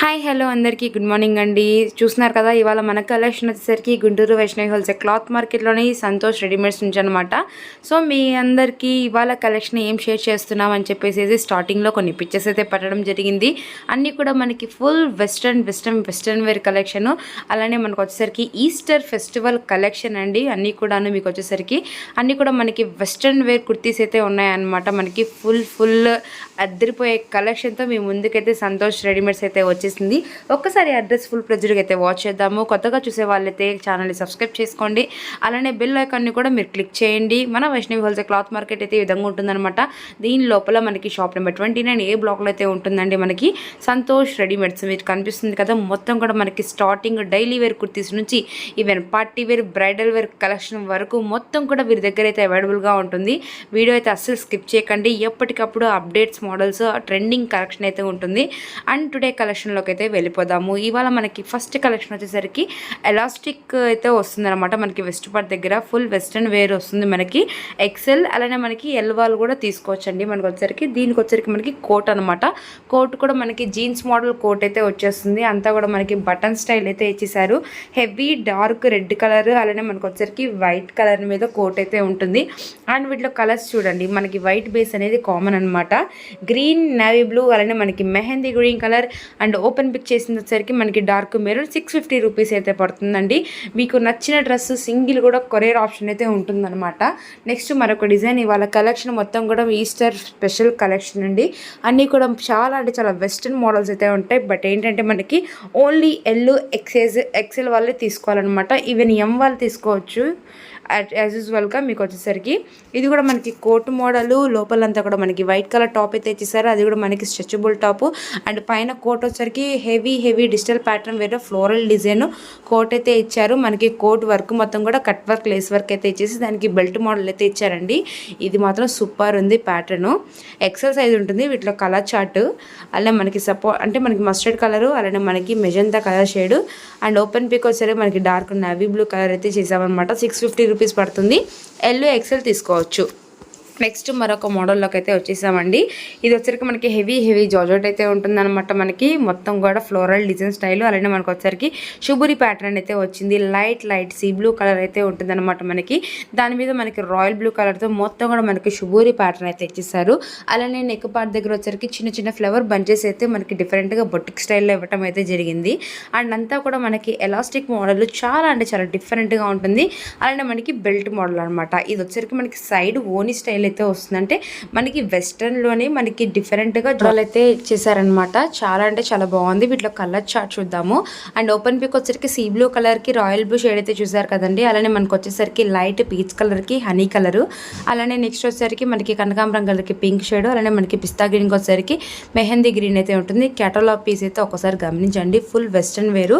Hi hello అందరికీ good morning అండి. చూస్తున్నారు కదా ఇవాళ మన కలెక్షన్ వచ్చేసరికి గుంటూరు వైష్ణవి హోల్సేల్ క్లాత్ మార్కెట్లోని సంతోష్ రెడీమేడ్స్ నుంచి అనమాట సో మీ అందరికీ ఇవాళ కలెక్షన్ ఏం షేర్ చేస్తున్నాం అని చెప్పేసి స్టార్టింగ్లో కొన్ని పిక్చర్స్ అయితే పెట్టడం జరిగింది. అన్నీ కూడా మనకి full western western western wear collection అలానే మనకు వచ్చేసరికి ఈస్టర్ ఫెస్టివల్ కలెక్షన్ అండి. అన్నీ కూడాను మీకు వచ్చేసరికి అన్నీ కూడా మనకి వెస్ట్రన్ వేర్ కుర్తీస్ అయితే ఉన్నాయన్నమాట. మనకి ఫుల్ ఫుల్ అద్దరిపోయే కలెక్షన్తో మీ ముందుకైతే సంతోష్ రెడీమేడ్స్ అయితే వచ్చేసింది. ఒక్కసారి అడ్రస్ ఫుల్ ప్రెజర్గా అయితే వాచ్ చేద్దాము. కొత్తగా చూసే వాళ్ళైతే ఛానల్ని సబ్స్క్రైబ్ చేసుకోండి. అలానే బెల్ ఐకాన్ని కూడా మీరు క్లిక్ చేయండి. మన వైష్ణవి హోల్సేల్ క్లాత్ మార్కెట్ అయితే ఈ విధంగా ఉంటుందన్నమాట. దీని లోపల మనకి shop number twenty nine A బ్లాక్లో అయితే ఉంటుందండి మనకి. సంతోష్ రెడీమేడ్స్ మీకు కనిపిస్తుంది కదా. మొత్తం కూడా మనకి స్టార్టింగ్ డైలీ వేర్ కుర్తీస్ నుంచి even party wear bridal wear collection వరకు మొత్తం కూడా వీరి దగ్గర అయితే అవైలబుల్గా ఉంటుంది. వీడియో అయితే అస్సలు స్కిప్ చేయకండి. ఎప్పటికప్పుడు అప్డేట్స్ మోడల్స్ ట్రెండింగ్ కలెక్షన్ అయితే ఉంటుంది. అండ్ టుడే కలెక్షన్ కలెక్షన్లోకి అయితే వెళ్ళిపోదాము. ఇవాళ మనకి ఫస్ట్ కలెక్షన్ వచ్చేసరికి ఎలాస్టిక్ అయితే వస్తుందన్నమాట మనకి వెస్ట్ పార్ట్ దగ్గర. ఫుల్ వెస్ట్రన్ వేర్ వస్తుంది మనకి. ఎక్సెల్ అలానే మనకి ఎల్ వాల్ కూడా తీసుకోవచ్చండి మనకి వచ్చేసరికి. దీనికి వచ్చేసరికి మనకి కోట్ అనమాట కోట్ కూడా మనకి జీన్స్ మోడల్ కోట్ అయితే వచ్చేస్తుంది. అంతా కూడా మనకి బటన్ స్టైల్ అయితే ఇచ్చేసారు హెవీ డార్క్ రెడ్ కలర్ అలానే మనకు వచ్చేసరికి వైట్ కలర్ మీద కోట్ అయితే ఉంటుంది. అండ్ వీటిలో కలర్స్ చూడండి. మనకి వైట్ బేస్ అనేది కామన్ అనమాట గ్రీన్ నేవీ బ్లూ అలానే మనకి mehndi green colour and open pick చేసిన వచ్చేసరికి మనకి dark maroon six fifty rupees అయితే పడుతుందండి. మీకు నచ్చిన డ్రెస్ సింగిల్ కూడా కొరియర్ ఆప్షన్ అయితే ఉంటుందన్నమాట. నెక్స్ట్ మరొక డిజైన్ ఇవాళ కలెక్షన్ మొత్తం కూడా ఈస్టర్ స్పెషల్ కలెక్షన్ అండి. అన్నీ కూడా చాలా అంటే చాలా వెస్ట్రన్ మోడల్స్ అయితే ఉంటాయి. బట్ ఏంటంటే మనకి ఓన్లీ ఎల్ ఎక్సైజ్ ఎక్సెల్ వాళ్ళే తీసుకోవాలన్నమాట. ఈవెన్ ఎం వాళ్ళు తీసుకోవచ్చు. యాజ్ యూజువల్గా మీకు వచ్చేసరికి ఇది కూడా మనకి కోట్ మోడల్ లోపలంతా కూడా మనకి వైట్ కలర్ టాప్ అయితే ఇచ్చేసారు అది కూడా మనకి స్ట్రెచబుల్ టాప్ అండ్ పైన కోట్ వచ్చేసరికి హెవీ హెవీ డిజిటల్ ప్యాటర్న్ వేరే ఫ్లోరల్ డిజైన్ కోట్ అయితే ఇచ్చారు. మనకి కోట్ వర్క్ మొత్తం కూడా కట్ వర్క్ లేస్ వర్క్ అయితే ఇచ్చేసి దానికి బెల్ట్ మోడల్ అయితే ఇచ్చారండి. ఇది మాత్రం సూపర్ ఉంది ప్యాటర్న్ ఎక్సెల్ సైజ్ ఉంటుంది వీటిలో కలర్ చార్ట్ అలానే మనకి సపో అంటే మనకి మస్టర్డ్ కలరు అలానే మనకి magenta colour shade and open pick వచ్చేసరికి మనకి డార్క్ నవీ బ్లూ కలర్ అయితే చేసామన్నమాట సిక్స్ ఫిఫ్టీ రూపీస్ పడుతుంది. ఎల్ ఎక్సెల్ తీసుకోవచ్చు. నెక్స్ట్ మరొక మోడల్లోకి అయితే వచ్చేసామండి. ఇది వచ్చరికి మనకి హెవీ హెవీ జాజోట్ అయితే ఉంటుందన్నమాట. మనకి మొత్తం కూడా ఫ్లోరల్ డిజైన్ స్టైల్ అలానే మనకు వచ్చరికి షుబురి ప్యాటర్న్ అయితే వచ్చింది. Light light sea blue colour అయితే ఉంటుందన్నమాట మనకి. దాని మీద మనకి రాయల్ బ్లూ కలర్తో మొత్తం కూడా మనకి షుబూరి ప్యాటర్న్ అయితే ఇచ్చేసారు. అలానే నెక్ పార్ట్ దగ్గర వచ్చరికి చిన్న చిన్న ఫ్లవర్ బంచెస్ అయితే మనకి డిఫరెంట్గా బొటిక్ స్టైల్లో ఇవ్వటం అయితే జరిగింది. అండ్ అంతా కూడా మనకి ఎలాస్టిక్ మోడల్ చాలా అంటే చాలా డిఫరెంట్గా ఉంటుంది. అలానే మనకి బెల్ట్ మోడల్ అనమాట ఇది వచ్చరికి మనకి సైడ్ ఓనీ స్టైల్ అయితే వస్తుందంటే మనకి వెస్ట్రన్లోనే మనకి డిఫరెంట్గా డ్రాల్ అయితే ఇచ్చేసారనమాట చాలా అంటే చాలా బాగుంది. వీటిలో కలర్ చార్ట్ చూద్దాము. అండ్ ఓపెన్ పిక్ వచ్చేసరికి సీ బ్లూ కలర్కి రాయల్ బ్లూ షేడ్ అయితే చూసారు కదండి. అలానే మనకు వచ్చేసరికి లైట్ పీచ్ కలర్కి హనీ కలరు అలానే నెక్స్ట్ వచ్చేసరికి మనకి కనకాంబరం కలర్కి పింక్ షేడ్ అలానే మనకి పిస్తా గ్రీన్కి వచ్చేసరికి మెహందీ గ్రీన్ అయితే ఉంటుంది. కేటలాగ్ పీస్ అయితే ఒకసారి గమనించండి. ఫుల్ వెస్ట్రన్ వేరు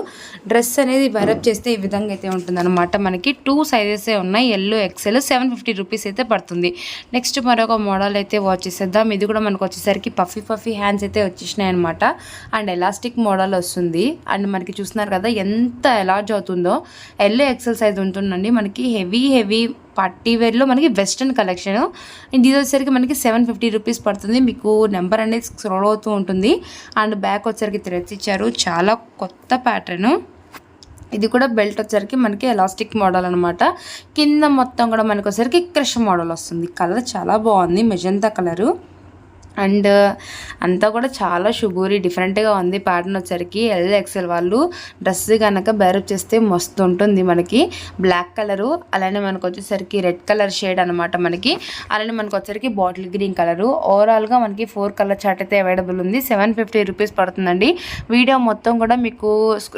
డ్రెస్ అనేది వైరప్ చేస్తే ఈ విధంగా అయితే ఉంటుందన్నమాట. మనకి టూ సైజెస్ ఉన్నాయి. L XL seven fifty rupees అయితే పడుతుంది. నెక్స్ట్ మరొక మోడల్ అయితే వాచ్ చేసేద్దాం. ఇది కూడా మనకు వచ్చేసరికి పఫీ పఫీ హ్యాండ్స్ అయితే వచ్చేసినాయి అనమాట అండ్ ఎలాస్టిక్ మోడల్ వస్తుంది. అండ్ మనకి చూస్తున్నారు కదా ఎంత ఎలార్జ్ అవుతుందో. ఎల్లో ఎక్సెల్ సైజ్ ఉంటుందండి. మనకి హెవీ హెవీ పార్టీ వేర్లో మనకి వెస్ట్రన్ కలెక్షన్ ఇది వచ్చేసరికి మనకి సెవెన్ ఫిఫ్టీ రూపీస్ పడుతుంది. మీకు నెంబర్ అనేది స్క్రోల్ అవుతూ ఉంటుంది. అండ్ బ్యాక్ వచ్చేసరికి థ్రెడ్స్ ఇచ్చారు. చాలా కొత్త ప్యాటర్ను ఇది కూడా బెల్ట్ వచ్చరికి మనకి ఎలాస్టిక్ మోడల్ అనమాట కింద మొత్తం కూడా మనకు వచ్చరికి క్రష్ మోడల్ వస్తుంది. కలర్ చాలా బాగుంది. Magenta colour. అండ్ అంతా కూడా చాలా షుగూరి డిఫరెంట్గా ఉంది ప్యాటర్న్ వచ్చరికి ఎల్ ఎక్సెల్ వాళ్ళు డ్రెస్ కనుక బేరప్ చేస్తే మస్తు ఉంటుంది మనకి. బ్లాక్ కలరు అలానే మనకు వచ్చేసరికి రెడ్ కలర్ షేడ్ అనమాట మనకి. అలానే మనకు వచ్చేసరికి బాటిల్ గ్రీన్ కలరు ఓవరాల్గా మనకి ఫోర్ కలర్ చార్ట్ అయితే అవైలబుల్ ఉంది. సెవెన్ ఫిఫ్టీ రూపీస్ పడుతుందండి. వీడియో మొత్తం కూడా మీకు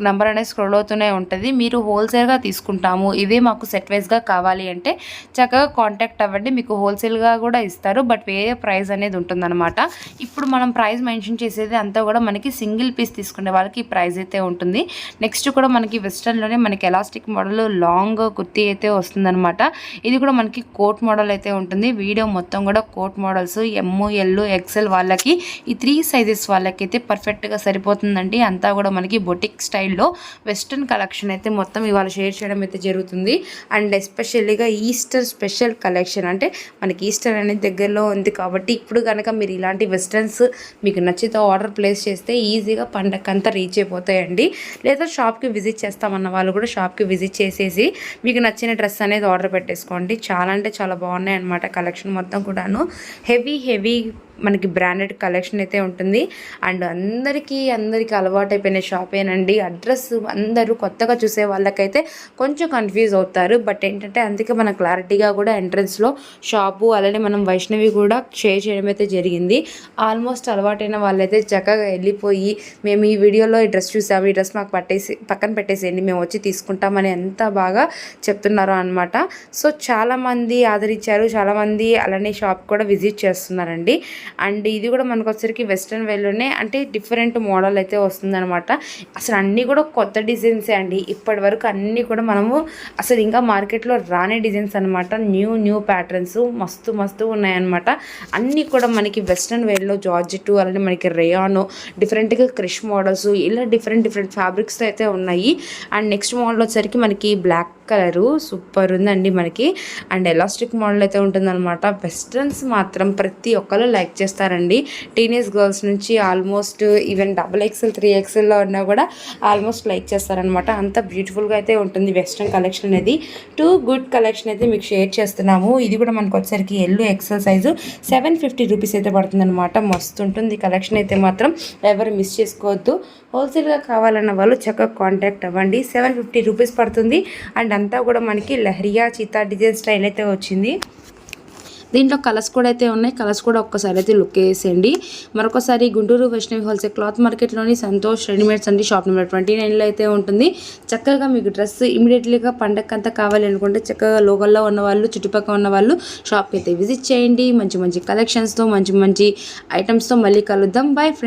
నెంబర్ అనేది స్క్రోల్ అవుతూనే ఉంటుంది. మీరు హోల్సేల్గా తీసుకుంటాము. ఇవే మాకు సెట్ వైజ్గా కావాలి అంటే చక్కగా కాంటాక్ట్ అవ్వండి. మీకు హోల్సేల్గా కూడా ఇస్తారు. బట్ వేరే ప్రైస్ అనేది ఉంటుందన్నమాట. అనమాట ఇప్పుడు మనం ప్రైస్ మెన్షన్ చేసేది అంతా కూడా మనకి సింగిల్ పీస్ తీసుకునే వాళ్ళకి ఈ ప్రైస్ అయితే ఉంటుంది. నెక్స్ట్ కూడా మనకి వెస్టర్న్లోనే మనకి ఎలాస్టిక్ మోడల్ లాంగ్ కుర్తీ అయితే వస్తుందన్నమాట. ఇది కూడా మనకి కోట్ మోడల్ అయితే ఉంటుంది. వీడియో మొత్తం కూడా coat models M L XL వాళ్ళకి ఈ త్రీ సైజెస్ వాళ్ళకైతే పర్ఫెక్ట్గా సరిపోతుందండి. అంతా కూడా మనకి బొటిక్ స్టైల్లో వెస్ట్రన్ కలెక్షన్ అయితే మొత్తం ఇవాళ షేర్ చేయడం అయితే జరుగుతుంది. అండ్ ఎస్పెషల్లీగా ఈస్టర్ స్పెషల్ కలెక్షన్ అంటే మనకి ఈస్టర్ అనేది దగ్గరలో ఉంది కాబట్టి ఇప్పుడు కనుక మీరు ఇలాంటి వెస్ట్రన్స్ మీకు నచ్చితే ఆర్డర్ ప్లేస్ చేస్తే ఈజీగా పండగంతా రీచ్ అయిపోతాయండి. లేదా షాప్కి విజిట్ చేస్తామన్న వాళ్ళు కూడా షాప్కి విజిట్ చేసేసి మీకు నచ్చిన డ్రెస్ అనేది ఆర్డర్ పెట్టేసుకోండి. చాలా అంటే చాలా బాగున్నాయి అనమాట కలెక్షన్ మొత్తం కూడాను. హెవీ హెవీ మనకి బ్రాండెడ్ కలెక్షన్ అయితే ఉంటుంది. అండ్ అందరికీ అందరికీ అలవాటైపోయిన షాపేనండి అడ్రస్ అందరూ కొత్తగా చూసే వాళ్ళకైతే కొంచెం కన్ఫ్యూజ్ అవుతారు. బట్ ఏంటంటే అందుకే మన క్లారిటీగా కూడా ఎంట్రన్స్లో షాపు అలానే మనం వైష్ణవి కూడా షేర్ చేయడం అయితే జరిగింది. ఆల్మోస్ట్ అలవాటైన వాళ్ళైతే చక్కగా వెళ్ళిపోయి మేము ఈ వీడియోలో ఈ డ్రెస్ చూసాము. ఈ డ్రెస్ మాకు పట్టేసి పక్కన పెట్టేసేయండి. మేము వచ్చి తీసుకుంటామని ఎంత బాగా చెప్తున్నారో అనమాట సో చాలామంది ఆదరించారు. చాలామంది అలానే షాప్ కూడా విజిట్ చేస్తున్నారండి. అండ్ ఇది కూడా మనకు వచ్చరికి వెస్ట్రన్ వేలోనే అంటే డిఫరెంట్ మోడల్ అయితే వస్తుందనమాట అసలు అన్నీ కూడా కొత్త డిజైన్సే అండి. ఇప్పటి వరకు అన్నీ కూడా మనము అసలు ఇంకా మార్కెట్లో రాని డిజైన్స్ అనమాట న్యూ న్యూ ప్యాటర్న్స్ మస్తు మస్తు ఉన్నాయన్నమాట. అన్నీ కూడా మనకి వెస్ట్రన్ వేర్లో జార్జెట్ అలానే మనకి రేయాను డిఫరెంట్గా క్రిష్ మోడల్స్ ఇలా డిఫరెంట్ డిఫరెంట్ ఫ్యాబ్రిక్స్ అయితే ఉన్నాయి. అండ్ నెక్స్ట్ మోడల్ వచ్చరికి మనకి బ్లాక్ కలరు సూపర్ ఉందండి మనకి. అండ్ ఎలాస్టిక్ మోడల్ అయితే ఉంటుందన్నమాట. వెస్ట్రన్స్ మాత్రం ప్రతి ఒక్కరు లైక్ చేస్తారండి. టీనేజ్ గర్ల్స్ నుంచి almost even double XL three ఎక్స్ఎల్లో ఉన్నా కూడా ఆల్మోస్ట్ లైక్ చేస్తారనమాట అంత బ్యూటిఫుల్గా అయితే ఉంటుంది వెస్ట్రన్ కలెక్షన్ అనేది. టూ గుడ్ కలెక్షన్ అయితే మీకు షేర్ చేస్తున్నాము. ఇది కూడా మనకు వచ్చేసరికి L XL size. Seven fifty rupees అయితే పడుతుందన్నమాట. మస్తు ఉంటుంది కలెక్షన్ అయితే మాత్రం. ఎవరు మిస్ చేసుకోవద్దు. హోల్సేల్గా కావాలన్న వాళ్ళు చక్కగా కాంటాక్ట్ అవ్వండి. Seven fifty rupees and. And అంతా కూడా మనకి లహరియా చీతా డిజైన్ స్టైల్ అయితే వచ్చింది. దీంట్లో కలర్స్ కూడా అయితే ఉన్నాయి. కలర్స్ కూడా ఒక్కసారి అయితే లుక్ వేసేయండి. మరొకసారి గుంటూరు వైష్ణవి హోల్సేల్ క్లాత్ మార్కెట్లోని సంతోష్ రెడీమేడ్స్ అండి. షాప్ నెంబర్ ట్వంటీ నైన్లో అయితే ఉంటుంది. చక్కగా మీకు డ్రెస్ ఇమీడియట్లీగా పండగకంతా కావాలి అనుకుంటే చక్కగా లోకల్లో ఉన్న వాళ్ళు చుట్టుపక్కల ఉన్న వాళ్ళు షాప్కి అయితే విజిట్ చేయండి. మంచి మంచి కలెక్షన్స్తో మంచి మంచి ఐటమ్స్తో మళ్ళీ కలుద్దాం. Bye friends